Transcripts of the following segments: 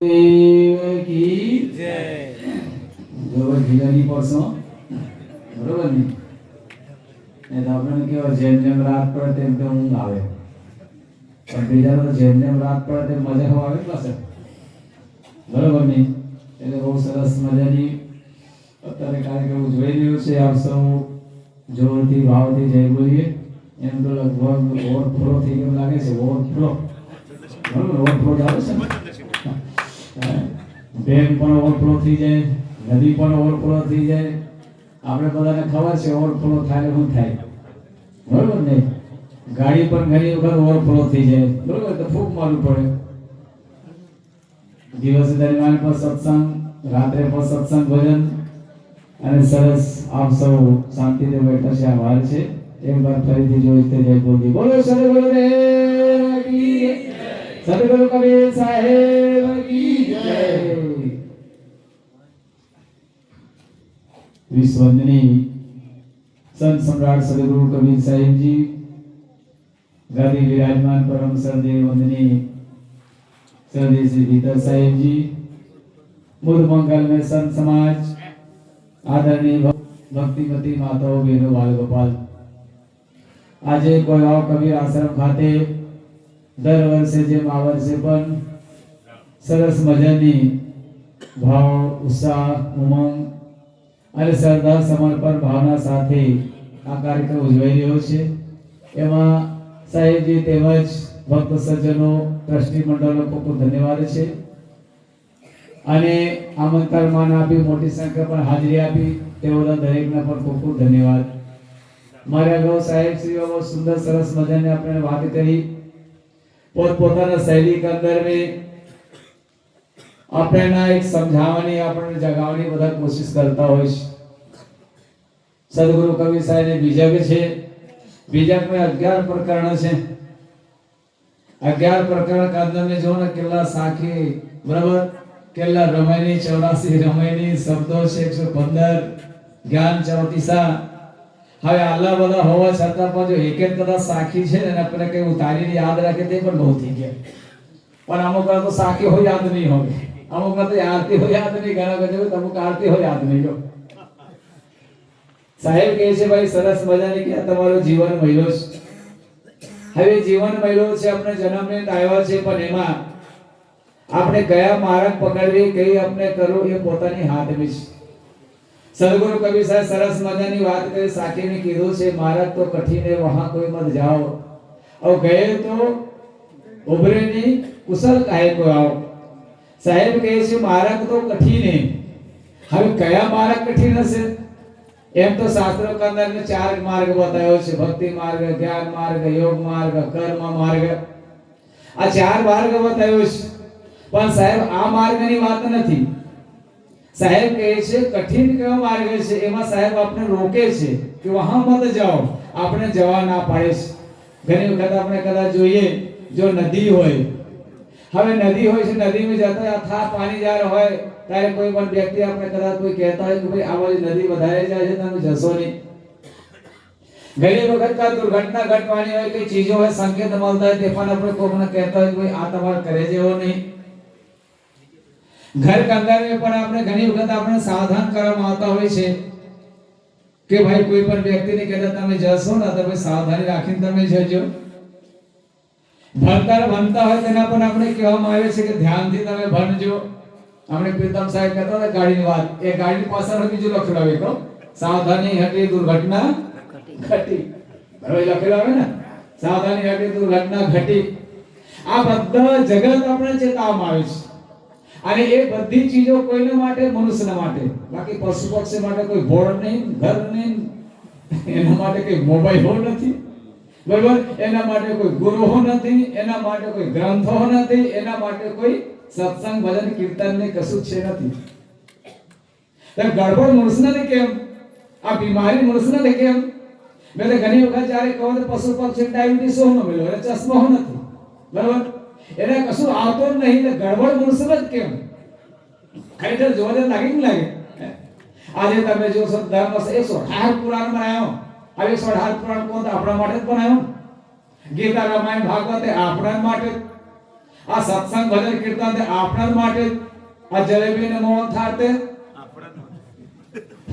કી જય જેમ જેમ રાત પડે તેમ તેમ ઊંઘ આવે બીજા જેમ જેમ રાત પડે તેમ મજા આવે બરોબર ને? એટલે બહુ સરસ મજાની અત્યારે કાર્યક્રમ જોઈ રહ્યો છે આપ સૌ જોરથી ભાવથી જય બોલીએ એમ લગભગ ઓવરફ્લો થઈ ગયો લાગે છે ઓવરફ્લો બરોબર ઓવરફ્લો આવે છે ડેમ પણ ઓવરફ્લો થઈ જાય, નદી પણ ઓવરફ્લો થઈ જાય. આપણે બધાને ખબર છે ઓવરફ્લો થાય શું થાય. બરોબર ને? ગાડી પણ ઘણી વખત ઓવરફ્લો થઈ જાય. બરોબર તો ફૂંક મારવું પડે. દિવસ દરમિયાન પણ સત્સંગ, રાત્રે પણ સત્સંગ ભજન. અને સરસ આપ સૌ શાંતિથી બેઠા છે, આભાર છે. એક વાર ફરીથી જોઈ તે જય બોલી બોલો સદગુરુ રે સદગુરુ કબીર સાહેબ કી જય વિશ્વવંદની સંત સમ્રાટ સદગુરુ કબીર સાહેબજી ગાદી વિરાજમાન પરમ સરદેવ વંદની સરદેવ શ્રી ભીતર સાહેબજી મૂળ મંગલ में संत समाज આદરણીય ભક્તિમતી માતાઓ બહેનો બાળ ગોપાલ આજે કોયવાવ કબીર આશ્રમ ખાતે દર વર્ષે જેમ આ વર્ષે પણ સરસ મજાની ભાવ, ઉત્સાહ, ઉમંગ અને શ્રદ્ધા સમર્પણ ભાવના સાથે આ કાર્યક્રમ ઉજવાઈ રહ્યો છે. એમાં સાહેબજી તેમજ ભક્ત સજ્જનો, ટ્રસ્ટી મંડળનો ખૂબ ખૂબ ધન્યવાદ છે. અને આમંત્રણમાં આપી, મોટી સંખ્યા પર હાજરી આપી, તેઓના દરેકના પણ ખૂબ ખૂબ ધન્યવાદ. મારે અગાઉ સાહેબ શ્રીઓ બહુ સુંદર સરસ મજાની આપણે વાત કરી. પોતપોતાના શૈલી અંદર મેં આપણેના એક સમજાવવાની, આપણને જગાવવાની બધા કોશિશ કરતા હોય છે. સદગુરુ કવિ સાહેબ બીજક છે. બીજકમાં અગિયાર પ્રકરણ છે. અગિયાર પ્રકરણ કાંદર જો ને, કેટલા સાખી, બરાબર? કેટલા રમાયની ચોરાસી રમાયની શબ્દો છે, એકસો પંદર, જ્ઞાન ચોતીસા હવે આલા બધા હોવા છતાં પણ જો એક એક કદાચ સાખી છે ને આપણે કઈ ઉતારીને યાદ રાખે તે પણ બહુ થઈ ગયા. પણ અમુક તો સાખી હોય, યાદ નહીં હોય. અમુકમાં આરતી હોય યાદ નહીં, ઘણા બધા અમુક આરતી હોય યાદ નહીં સાહેબ કહે છે, ભાઈ, સરસ મજાની કે તમારો જીવન મહિલો છે. હવે જીવન મહિલો છે, આપણે જન્મને આવ્યા છે, પણ એમાં આપણે કયા માર્ગ પકડવી, કઈ આપણે કરવું, એ પોતાની હાથ હાથમાં છે સદગુરુ કવિ સાહેબ સરસ મજાની વાત કરી સાકીને કીધું છે મારા તો કઠિન હે વહાં કોઈ મત જાઓ. ઔર ગયે તો ઉભરે ની કુશલ કાહે કો આવો. સાહેબ કહે છે માર્ગ તો કઠિન. હવે કયા માર્ગ કઠિન હશે? એમ તો શાસ્ત્રો કે અંદર ચાર માર્ગ બતાવ્યો છે. ભક્તિ માર્ગ, ધ્યાન માર્ગ, યોગ માર્ગ, કર્મ માર્ગ. આ ચાર માર્ગ બતાવ્યો છે. પણ સાહેબ, આ માર્ગની વાત નથી. સાહેબ કહે છે, કઠિન કયો માર્ગ છે? એમાં સાહેબ આપણે રોકે છે કે વહા મત જાઓ. આપણે જવા ના પાડે છે ઘણી વખત આપણે કદાચ જોઈએ, જો નદી હોય હવે નદી હોય છે, નદીમાં જતા અથા પાણી જ્યારે હોય, ત્યારે કોઈ પણ વ્યક્તિ આપણે કદાચ કોઈ કહેતા હોય કે ભાઈ, આ બાજુ નદી વધારે જાય છે, તમે જશો નહીં. ઘણી વખત કા દુર્ઘટના ઘટવાની હોય કે ચીજો હોય, સંકેત મળતા હોય, તે પણ આપણે કોઈને કહેતા હોય કે ભાઈ, આ તમારે કરે જેવો નહીં. ઘર કંગારે પણ આપણે ઘણી વખત આપણે સાવધાન કરવામાં આવતા હોય છે કે ભાઈ, કોઈ પણ વ્યક્તિને કહેતા તમે જશો ને તમે સાવધાની રાખીને તમે જજો. ભણતર ભણતા હોય તેના પણ આપણે કહેવામાં આવે છે કે ધ્યાનથી તમે ભણજો. આપણે પ્રીતમ સાહેબ કહેતા હતા, ગાડીની વાત. એ ગાડીની પાછળ બીજું લખેલું આવે તો સાવધાની હટી દુર્ઘટના ઘટી. બરાબર લખેલું આવે ને? સાવધાની હટી દુર્ઘટના ઘટી. આ બધા જગત આપણે ચેતવવામાં આવે છે. અને એ બધી ચીજો કોઈને માટે? મનુષ્યના માટે. બાકી પશુ પક્ષી માટે કોઈ ભોળ નહીં, ઘર નહીં, એના માટે કોઈ મોબાઈલ નથી. બરાબર? એના માટે કોઈ ગુરુઓ નથી, એના માટે કોઈ ગ્રંથો નથી, એના માટે કોઈ સત્સંગ, ભજન, કીર્તન ને કશું છે નથી. ગડબડ મનુષ્યને કેમ? આ બીમારી મનુષ્યને કેમ? મેં તો ઘણી વખત જ્યારે કહો તો પશુ પક્ષી ડાયાબિટીસ હો ન મળ્યો એને ચશ્મા હો નથી. બરાબર? એને કશું આવતો જ નહીં, એટલે ગડબડ મનુષ્ય જ કેમ? ખરેખર જોવા જતા લાગે ને લાગે? આજે તમે જોશો ધર્મ એકસો અઢાર પુરાણ બનાવ્યો હવે એકસો અઢાર પુરાણ કોણ આપણા માટે જ બનાવ્યો ગીતા રામાયણ, ભાગવત એ આપણા માટે આ સત્સંગ, ભજન, કીર્તન તે આપણા માટે આ જલેબી ને મોહન થાળ તે?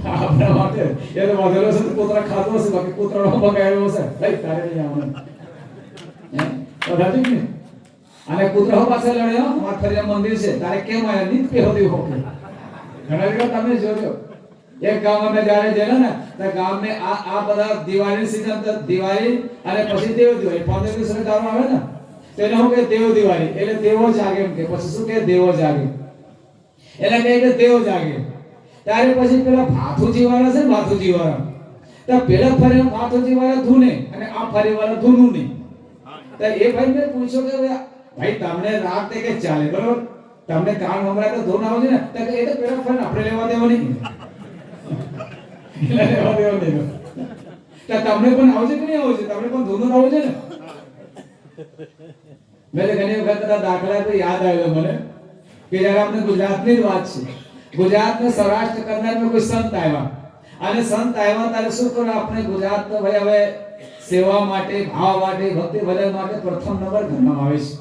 આપણા માટે. એ તો વધેલો છે કૂતરા ખાતો હશે? બાકી કૂતરાનો બગાડ્યો હશે? લઈ, તારે નહીં આવવાનું. નહીં? અને કૂતરા પાસે લડ્યો? માથરિયા મંદિર છે. તારે કેમ આવ્યા નીત કે હોતી હો ઘણા તમે જોજો. એક ગામ અમે જ્યારે જયેલા ને, તો ગામને આ આ બધા દિવાળી સીઝન તો દિવાળી અને પછી દેવ દિવાળી. પંદર દિવસ દારૂ આવે ને તેને હું કે દેવ દિવાળી. એટલે દેવો જાગે એમ કે પછી શું કે દેવો જાગે. એટલે કહે કે દેવ જાગે. ત્યારે પછી પેલા ભાથુજી વાળા છે ભાથુજી વાળા તો પેલા ફરે ભાથુજી વાળા ધૂને અને આ ફરે વાળા ધૂનું નહીં તો એ ભાઈ મેં પૂછ્યો કે ભાઈ, તમને રાત તે કે ચાલે, બરોબર? તમને કામ હમણાં તો ધૂન આવશે ને. તો એ તો પેલા ફરે આપણે લેવા દેવો નહીં એટલે લેવા દેવા નહીં તો તમને પણ આવશે કે નહીં આવશે? તમને પણ ધૂનું આવશે ને? મેં ઘણી વખત દાખલા તો યાદ આવ્યો મને, કે જયારે આપણે ગુજરાતની જ વાત છે. ગુજરાતને સૌરાષ્ટ્ર કરનાર કોઈ સંત આવ્યા. અને સંત આવ્યા ત્યારે શું કરો આપણે ગુજરાત ભાઈ હવે સેવા માટે, ભાવ માટે, ભક્તિ ભજન માટે પ્રથમ નંબર ગણવામાં આવે છે.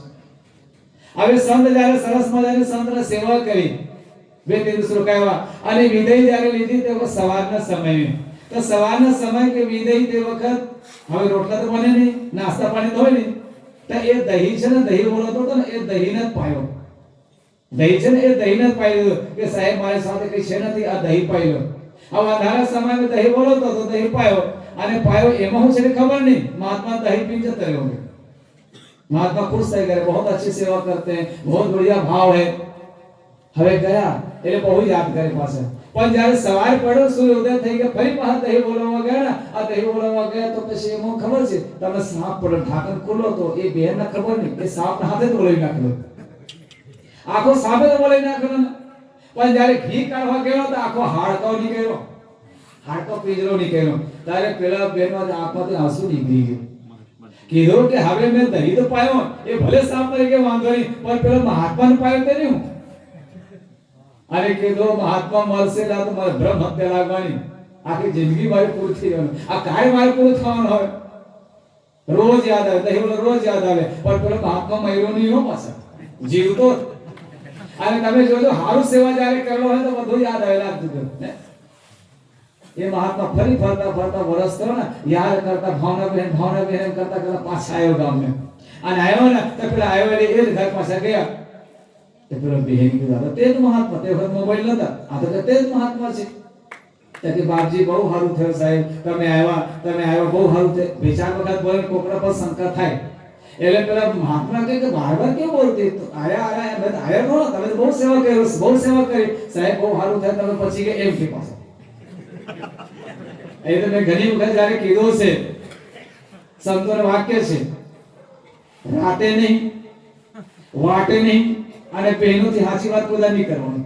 હવે સંત જ્યારે સરસ મજાની સંતને સેવા કરી બે દિવસ રોકાયા અને વિદાય જ્યારે લીધી તે વખત સવારના સમયે તો સવારના સમય કે વિદાય તે વખત હવે રોટલા તો બને નહીં નાસ્તા પાણી તો હોય નહીં તો એ દહીં છે ને દહીં બોલતો હતો ને એ દહીંને જ પાયો દહીં છે ને એ દહીંને જ પાઈ દીધું કે સાહેબ મારી સાથે કઈ છે નથી આ દહીં પાઈ લો હવે અંધારા સમયમાં દહીં બોલતો તો દહીં પાયો અને પાયો એમાં હું છે ને ખબર નહીં મહાત્મા દહીં પી જતો રહ્યો महात्मा खुश થઈ ગયા बहुत अच्छी सेवा करते हैं बहुत बढ़िया भाव है હવે ગયા એટલે બહુ યાદ કરે પાસે. પણ જ્યારે સવાર પડ્યો, સૂર્યોદય થઈ ગયો, ફરી પાછા દહીં બોલાવવા ગયા ને, આ દહીં બોલાવવા ગયા તો પછી એમાં ખબર છે તમે સાપ પડ્યો ઢાંકણ ખુલ્લો તો એ બેન ને ખબર નહીં કે સાપ હાથે જ બોલાવી નાખેલો. આખો સાપે તો બોલાવી નાખેલો પણ જ્યારે ઘી કાઢવા ગયો તો આખો હાડકો નીકળ્યો. હાડકો પીજરો નીકળ્યો. ત્યારે પેલા બેનો આંખમાંથી આંસુ નીકળી ગયું. કીધું કે હવે મેં દહીં તો પાયો, એ ભલે સાપ તરીકે વાંધો નહીં, પણ પેલો મહાત્મા પાયો તે નહીં હું. અને કીધું મહાત્મા મળશે એટલે તો મારે બ્રહ્મ હત્યા લાગવાની. આખી જિંદગી મારી પૂરી થઈ જવાની. આ કાંઈ મારે પૂરું થવાનું હોય રોજ યાદ આવે, દહીં રોજ યાદ આવે. પણ પેલો મહાત્મા મયરો નહીં હો પાછા. જીવતો. અને તમે જોજો, હારું સેવા જ્યારે કરેલો હોય તો બધું યાદ આવે લાગતું એ મહાત્મા ફરી ફરતા ફરતા વરસ કરો ને, યાદ કરતા ભાવના બહેન ભાવના બહેન કરતા કરતા પાછા આવ્યો ગામને. અને આવ્યો ને, તો પેલા આવ્યો એ જ ઘર પાછા ગયા. તે પેલો બહેન કીધું "આ તો તે જ મહાત્મા તે વખત મોબાઈલ નતા આ તો તે જ મહાત્મા છે તો બાપજી બહુ સારું થયો સાહેબ તમે આવ્યા તમે આવ્યા બહુ સારું થયું બે ચાર વખત બોલે કોકડા પર શંકા થાય એટલે પેલા મહાત્મા કહે કે બાર બાર કેમ બોલતી આયા આયા મેં આયા નો તમે બહુ સેવા કરી બહુ સેવા કરી સાહેબ બહુ સારું થાય તમે પછી કે એમ કે પાછો એ તો મેં ઘણી વખત જ્યારે કીધો છે સંતોર વાક્ય છે રાતે નહીં વાટે નહીં અને બહેનોથી સાચી વાત બધા નહીં કરવાની.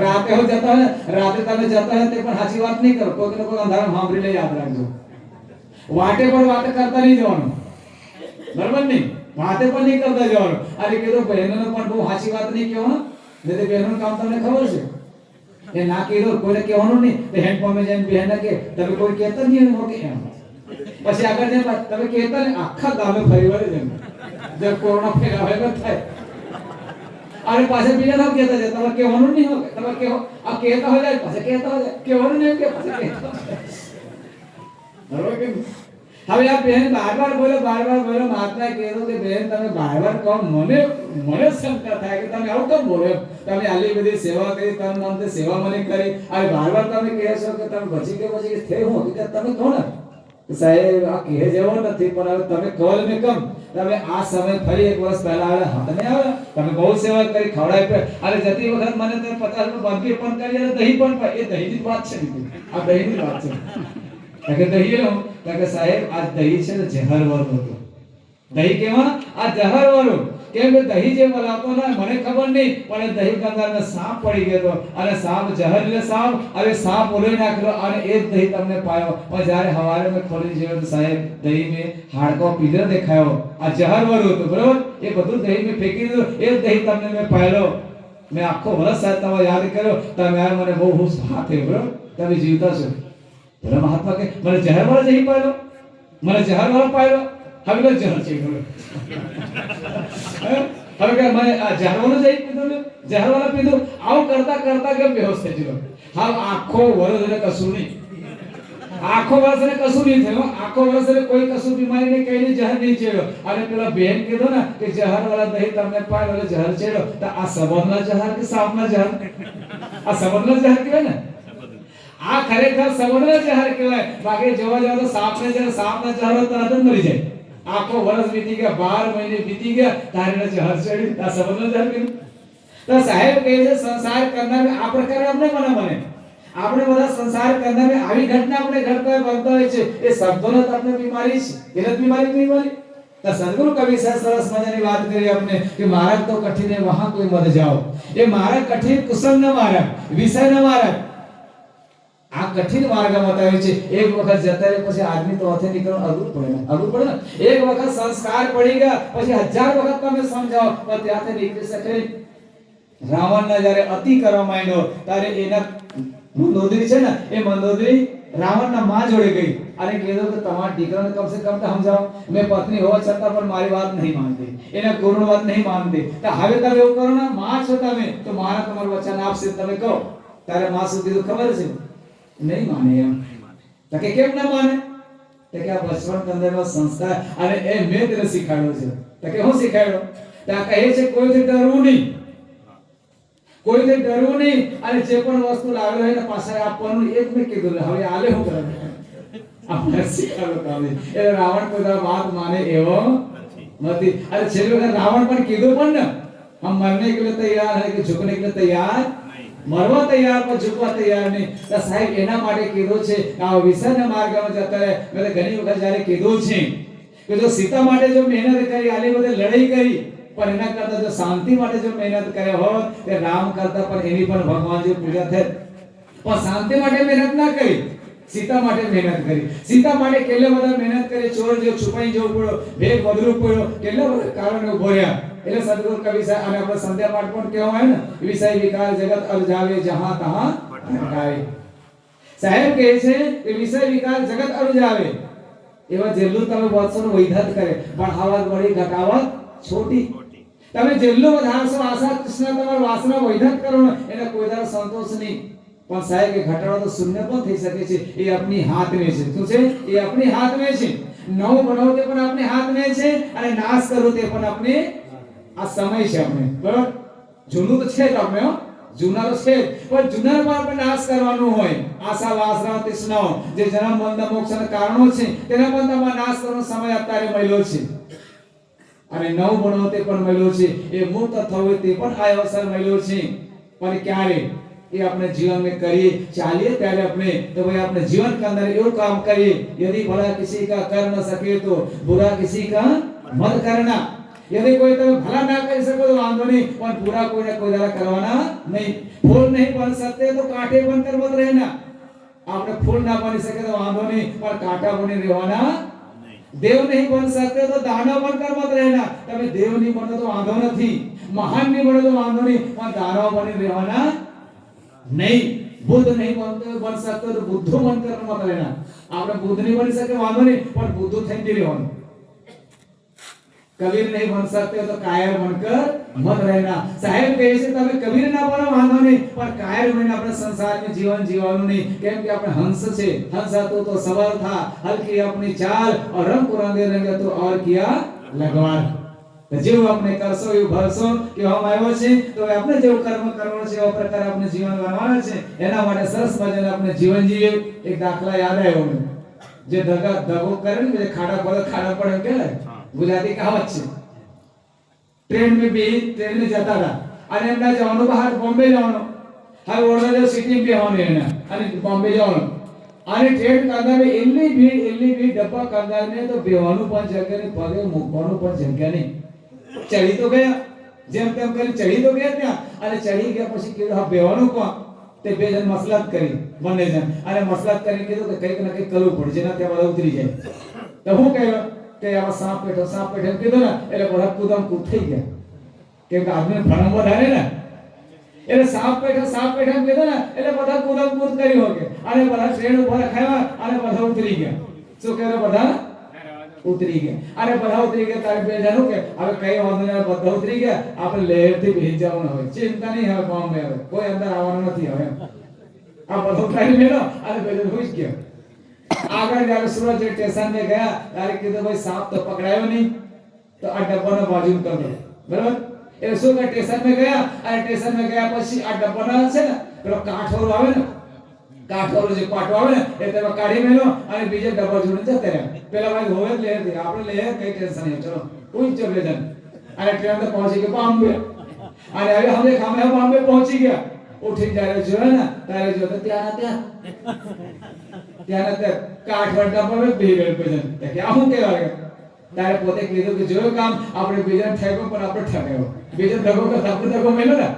રાતે હો જતા હોય ને, રાતે તમે જતા હોય તે પણ સાચી વાત નહીં કરો. કોઈક ને કોઈ અંધારા સાંભળી લે યાદ રાખજો. વાટે પણ વાત કરતા નહીં જવાનું. બરાબર નહીં? વાતે પણ નહીં કરતા જવાનું. અરે કીધું બહેનોને પણ બહુ સાચી વાત નહીં કહેવાનું. નહીં તો બહેનોનું કામ તમને ખબર છે? એ ના કીધું કોઈને કહેવાનું નહીં. તો હેન્ડપંપે જઈને બહેન કે તમે કોઈ કહેતા જ નહીં એને મોટી એમ? પછી આગળ જઈને પાછું, તમે કહેતા ને આખા ગામે ફરી વળે જેમ જે કોરોના ફેલાવે ન થાય. અને પાછા બીજા નામ કહેતા છે તમે કહેવાનું નહીં હોય. તમે કહેવો આ કહેતા હોય પાછા કહેતા હોય કહેવાનું નહીં કે પાછા કહેતા હવે આ બહેન બાર બાર બોલો બાર બાર બોલો મહાત્મા કહેતો કે બહેન તમે બાર બાર કહો, મને મને શંકા થાય કે તમે આવું કેમ બોલો? તમે આટલી બધી સેવા કરી, તમે નામથી સેવા મને કરી. હવે બાર બાર તમે કહેશો કે તમે પછી કે પછી થઈ હું? હકીકત તમે કહો ને. સાહેબ, આ કહે જેવો નથી, પણ હવે તમે કહો ને કમ તમે આ સમય ફરી એક વર્ષ પહેલા આવે, હા આવે. તમે બહુ સેવા કરી, ખવડાવી પે અરે, જતી વખત મને તો પચાસનું બાકી પણ કરી અને દહીં પણ. એ દહીંની વાત છે આ દહીંની વાત છે. કે દહીં લો કે સાહેબ, આ દહીં છે ને જહર વર્ગ હતું. દહીં કેવા? આ જહર વાળું કેમ કે દહીં જે મલાતો ને, મને ખબર નહીં, પણ દહીં કંદારને સાપ પડી ગયો હતો. અને સાપ જહર એટલે સાપ, હવે સાપ ઓલોઈ નાખ્યો અને એ જ દહીં તમને પાયો. પણ જ્યારે હવારે મેં ખોલી જોયું તો સાહેબ, દહીં મેં હાડકો પીધો દેખાયો. આ જહર વાળું હતું, બરોબર? એ બધું દહીં મેં ફેંકી દીધું. એ જ દહીં તમને મેં પાયેલો. મેં આખો વર્ષ સાહેબ તમારે યાદ કર્યો. તમે યાર મને બહુ હું સાથ બરોબર? તમે જીવતા છો. બરાબર મહાત્મા કે મને જહર વાળો જહી પાડ્યો મને જહર વાળો પાડ્યો હવે જહર છે હવે કે મેં આ જહાવાનો જ એક પીધું ને? ઝાડવાળા પીધું આવું કરતા કરતા કેમ બેહોશ થઈ ગયો? હા, આખો વર્ષ એને કશું નહીં. આખો વર્ષ એને કશું નહીં થયું? આખો વર્ષ એને કોઈ કશું બીમારી નહીં, કઈ જહર નહીં ચડ્યો. અને પેલા બેન કીધું ને કે જહર વાળા દહીં તમને પાય વાળા જહર ચડ્યો. તો આ સબંધના જહર કે સાપના જહર આ સંબંધના જહર કહેવાય ને? આ ખરેખર સંબંધના જહર કહેવાય. બાકી જોવા જાવ તો સાપને જહર સાપના જહર તરત જ મરી જાય. આખો વર્ષ વીતી ગયા, બાર મહિને વીતી ગયા, તારે નથી આ સંબંધના જહર કહેવાય તો સાહેબ કહે છે, સંસાર કરનાર આ પ્રકારે આપણે મને મને. આપણે બધા સંસાર કરનાર આવી ઘટના આપણે ઘડતા બનતા હોય છે. એ શબ્દોને તમને બીમારી છે? એને બીમારી બીમારી? તો સદગુરુ કવિ સરસ મજાની વાત કરી આપણે કે માર્ગ તો કઠિન વહા કોઈ મત જાઓ. એ માર્ગ કઠિન કુશલ ન માર્ગ વિષય ન માર્ગ આ કઠિન માર્ગ બતાવે છે, એક વખત જતા પછી આદમી તો હાથે નીકળવાનું અઘરું પડે ને, અઘરું પડે એક વખત સંસ્કાર પડી ગયા, પછી હજાર વખત તમે સમજાવો પણ ત્યાંથી નીકળી શકે રાવણ રાવણને જ્યારે અતિ કરવા માંડ્યો, ત્યારે એના મંદોદરી છે ને, એ મંદોદરી રાવણના માં જોડે ગઈ. અને કીધું કે તમારા દીકરાને કમસે કમ તો સમજાવો. મેં પત્ની હોવા છતાં પણ મારી વાત નહીં માનતી. એના ગુરુની વાત નહીં માનતી. તો હવે તમે એવું કરો ને, માં છો તમે, તો મારા તમારું વચન આપશે તમે કહો. ત્યારે માં શું કીધું ખબર છે. નહીં માને એમ તો કે કેમ ના માને તો કે આ બચપણ કંદરનો સંસ્કાર અને એ મેં તને શીખવાડ્યો છે તો કે હું શીખવાડ્યો તો આ કહે છે કોઈથી ડરવું નહીં કોઈને ડરવું નહીં અને જે પણ વસ્તુ લાવેલો હોય ને પાછળ આપવાનું એ જ મેં કીધું હવે આલે હું કરે આપણે શીખવાડો કામે એટલે રાવણ કોઈ દાડો વાત માને એવો નથી અરે છેલ્લી વખત રાવણ પણ કીધું પણ ને હમ મરને કે लिए तैयार है कि झुकने के लिए तैयार મરવા તૈયાર, પણ ઝૂકવા તૈયાર નહીં. તો સાહેબ, એના માટે કીધું છે આ વિષયના માર્ગમાં જતા રહે. મેં ઘણી વખત જ્યારે કીધું છે કે જો સીતા માટે જો મહેનત કરી આલી બધે લડાઈ કરી, પણ એના કરતા જો શાંતિ માટે જો મહેનત કરે હોત, કે રામ કરતા પણ એની પણ ભગવાનજી પૂજા થઈ પણ શાંતિ માટે મહેનત ના કરી. સીતા માટે મહેનત કરી. સીતા માટે કેટલા બધા મહેનત કરી? ચોર જો છુપાઈ જવું પડ્યો, ભેગ વધરું પડ્યો, કેટલા બધા કારણે ઊભો રહ્યા. એટલે સદગુરુ કવિ સાહેબ અને આપણે સંધ્યા પાઠ પણ કેવો હોય ને? વિષય વિકાર જગત અર્જાવે જહા તહાં ભટકાવે સાહેબ કહે છે કે વિષય વિકાર જગત અર્જાવે એવા જેટલું તમે વધશો ને વૈધત કરે, પણ આવત વળી ઘટાવત છોટી. તમે જેટલું વધારશો આશા કૃષ્ણ તમારું વાસના વૈધત કરો ને, એને કોઈ દારો સંતોષ નહીં. પણ સાહેબ કે ઘટાડો તો શૂન્ય પણ થઈ શકે છે. એ આપણી હાથ મેં છે. શું છે? એ આપણી હાથ મેં છે. નવ બનાવો તે પણ આપણી હાથ મેં છે અને નાશ કરવો તે પણ આપણે આ સમય છે આપણે બરાબર જૂનું તો છે જ આપણે હો જૂના તો છે જ. પણ જૂના પર આપણે નાશ કરવાનું હોય આશા વાસના તૃષ્ણાઓ જે જન્મ બંધ મોક્ષના કારણો છે તેના પણ તમારે નાશ કરવાનો સમય અત્યારે મળ્યો છે અને નવ બનાવો તે પણ મળ્યો છે એ મુક્ત થવું તે પણ આ અવસર મળ્યો છે પણ ક્યારે એ આપણે जीवन में करिए ચાલીએ ત્યારે આપણે તો ભાઈ આપણે जीवन के अंदर એવું કામ કરીએ यदि भला किसी का कर न सके तो बुरा किसी का मत करना यदि કોઈ તમે ભલા ના કરી શકો તો વાંધો નહીં પણ પૂરા કોઈને કોઈ દાડા કરવાના નહીં ફૂલ નહીં બન सकते तो कांटे बनकर मत रहना આપણે ફૂલ ના બની શકે તો વાંધો નહીં પણ કાંટા બની રહેવાના દેવ નહીં બન सकते तो दानव बनकर मत रहना તમે દેવ નહીં બનો તો વાંધો નથી મહાન નહીં બનો તો વાંધો નહીં પણ દાનવ બની રહેવાના નહીં બુદ્ધ નહીં બનતો બન सकते तो बुद्धू बनकर मत रहना આપણે બુદ્ધ નહીં બની શકે વાંધો નહીં પણ બુદ્ધુ થઈને નહીં રહેવાનું કબીર નહીં બન શકતે તો કાયર બનકર મત રહેના. સાહેબ કહે છે, તમે કબીર ના બનો વાંધો નહીં, પણ કાયર બનીને આપણે સંસારમાં જીવન જીવવાનું નહીં. કેમ કે આપણે હંસ છે, હંસ હતો તો સવાર થા, હલકી આપની ચાલ ઓર રંગ રંગે રંગે તો ઓર કિયા લગવાન જેવું આપણે કરશો, એવું ભરશો કે હમ આવ્યો છે, તો આપણે જેવું કર્મ કરવાનું છે, એવા પ્રકાર આપણે જીવન વાળવાનું છે. એના માટે સરસ મજાને આપણે જીવન જીવે એક દાખલા યાદ આવ્યો જે દગા દગો કરે ને ખાડા પડે ખાડા પડે કે ગુજરાતી કહાવત છે. ટ્રેન મે બી ટ્રેન મે જતા હતા અને એમના જવાનું બહાર બોમ્બે જવાનું. હવે વડોદરા સિટી બેહવાનું એને. અને બોમ્બે જવાનું. અને ટ્રેન કાંદામાં એટલી ભીડ એટલી ભીડ ડબ્બા કાંદાને તો બેહવાનું પણ જગ્યા નહીં, પગે મૂકવાનું પણ જગ્યા નહીં. ચડી તો ગયા. જેમ તેમ કરી ચડી તો ગયા ત્યાં. અને ચડી ગયા પછી કીધું, હા, બેહવાનું કોણ? તે બે જણ મસલાત કરી, બંને જણ. અને મસલાત કરીને કીધું કે કંઈક ને કંઈક કરવું પડે જેના ત્યાં બધા ઉતરી જાય. તો હું કહ્યું કે આવા સાપ પેઠો સાપ બેઠો કીધું ને, એટલે બધા કુદામ કુદ થઈ ગયા. કેમ કે આદમી ભણમ વધારે ને? એટલે સાપ પેઠો સાપ બેઠો એમ કીધું ને, એટલે બધા કુદમ કૂદ કરી હોકે અને બધા ટ્રેન ઉપર ખાવા અને બધા ઉતરી ગયા. શું કહે બધા? ઉતરી ગયા. અને બધા ઉતરી ગયા તારે બે જાણું કે, હવે કઈ વાંધો નહીં બધા ઉતરી ગયા. આપણે લહેરથી ભેજ જવાનું હવે. ચિંતા નહીં હવે બોમ્બે હવે. કોઈ અંદર આવવાનું નથી હવે. આ બધો ઉતારી મેળો અને પેલું હોઈ જ ગયો. આગળ જ્યારે સુરત સ્ટેશન ને ગયા, ત્યારે કીધું, ભાઈ, સાપ તો પકડાયો નહીં. તો આ ડબ્બાનો બાજુ તમે. બરાબર? એટલે શું કે, સ્ટેશન મે ગયા અને સ્ટેશન મે ગયા પછી આ ડબ્બાનો છે ને, પેલો કાઠોરો આવે ને, કાઠોરો જે પાટો આવે ને, એ તમે કાઢી મેલો અને બીજા ડબ્બા જોડે જતા રહ્યા. પેલા ભાઈ, હોવે લે આપણે લે, કઈ ટેન્શન નહીં, ચલો કોઈ ચલે જન અને ટ્રેન તો પહોંચી ગયો બોમ્બે અને હવે અમે ખામે બોમ્બે પહોંચી ગયા. ઉઠી જ્યારે જોયો ને, ત્યારે જોયો ત્યાં ત્યાં. ત્યાં ને ત્યાં કાઠ વડના પર જ બેહી ભજન કે આ શું કહેવાય? તારે પોતે કીધું કે જોયું કામ, આપણે બીજા ઠેકો પણ આપણે ઠગાયો. બીજો ધગો તો આપણે ધગો મેલો ને.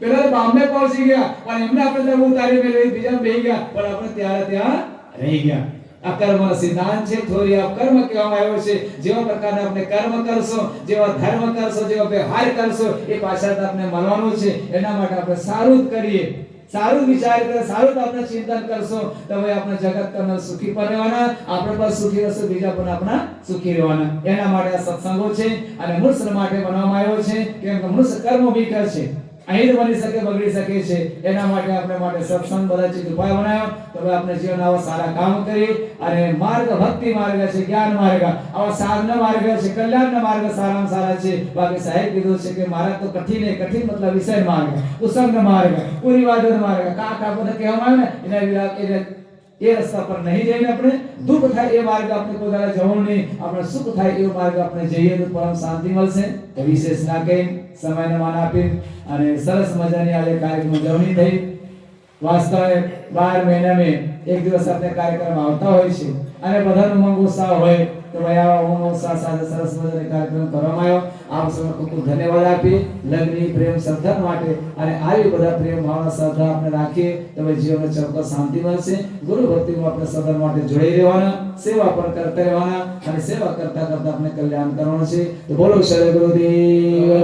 પેલા તો પહોંચી ગયા, પણ એમને આપણે ધગો ઉતારી મેળવી, બીજા બે ગયા, પણ આપણે ત્યારે ત્યાં રહી ગયા. આ કર્મનો સિદ્ધાંત છે, થોડી આ કર્મ કહેવામાં આવ્યો છે. જેવા પ્રકારના આપણે કર્મ કરશો, જેવા ધર્મ કરશો, જેવા વ્યવહાર કરશો, એ પાછળ આપણે મળવાનું છે. એના માટે આપણે સારું જ કરીએ. સારું વિચાર કરે, સારું આપણે ચિંતન કરશો. તો હવે આપણે જગત તમને સુખી પણ રહેવાના, આપણે પણ સુખી રહેશો, બીજા પણ આપણા સુખી રહેવાના. એના માટે આ સત્સંગો છે અને મનુષ્ય માટે બનાવવામાં આવ્યો છે, કેમ કે મનુષ્ય કર્મ વિકર છે. અહીં બની શકે, બગડી શકે છે. એના માટે આપણે માટે સત્સંગ બધા ચીજ ઉપાય બનાવ્યો તો હવે આપણે જીવન આવા સારા કામ કરીએ અને માર્ગ, ભક્તિ માર્ગ છે, જ્ઞાન માર્ગ, આવા સાધન માર્ગ છે કલ્યાણ માર્ગ સારામાં સારા છે. બાકી સાહેબ કીધું છે કે મારા તો કઠિન કઠિન મતલબ વિષય માર્ગ ઉસંગ માર્ગ, પુરીવાદન માર્ગ કા કા બધા કહેવામાં આવે ને, એના એને એ રસ્તા પર નહીં જઈને આપણે દુઃખ થાય એ માર્ગ આપણે દાડે જવું નહીં આપણે સુખ થાય એ માર્ગ આપણે જઈએ તો પરમ શાંતિ મળશે. તો વિશેષ ના કહી સમયને માન આપી અને સરસ મજાની આજે કાર્યક્રમ ઉજવણી થઈ. વાસ્તવે બાર મહિના મેં એક દિવસ આપણે કાર્યક્રમ આવતા હોય છે અને બધાનું ઉમંગ ઉત્સાહ હોય શાંતિ મળશે. ગુરુ ભક્તિમાં પણ કરતા રહેવાના અને સેવા કરતા કરતા કલ્યાણ કરવાનું છે. બોલો શરદ ગુરુદેવ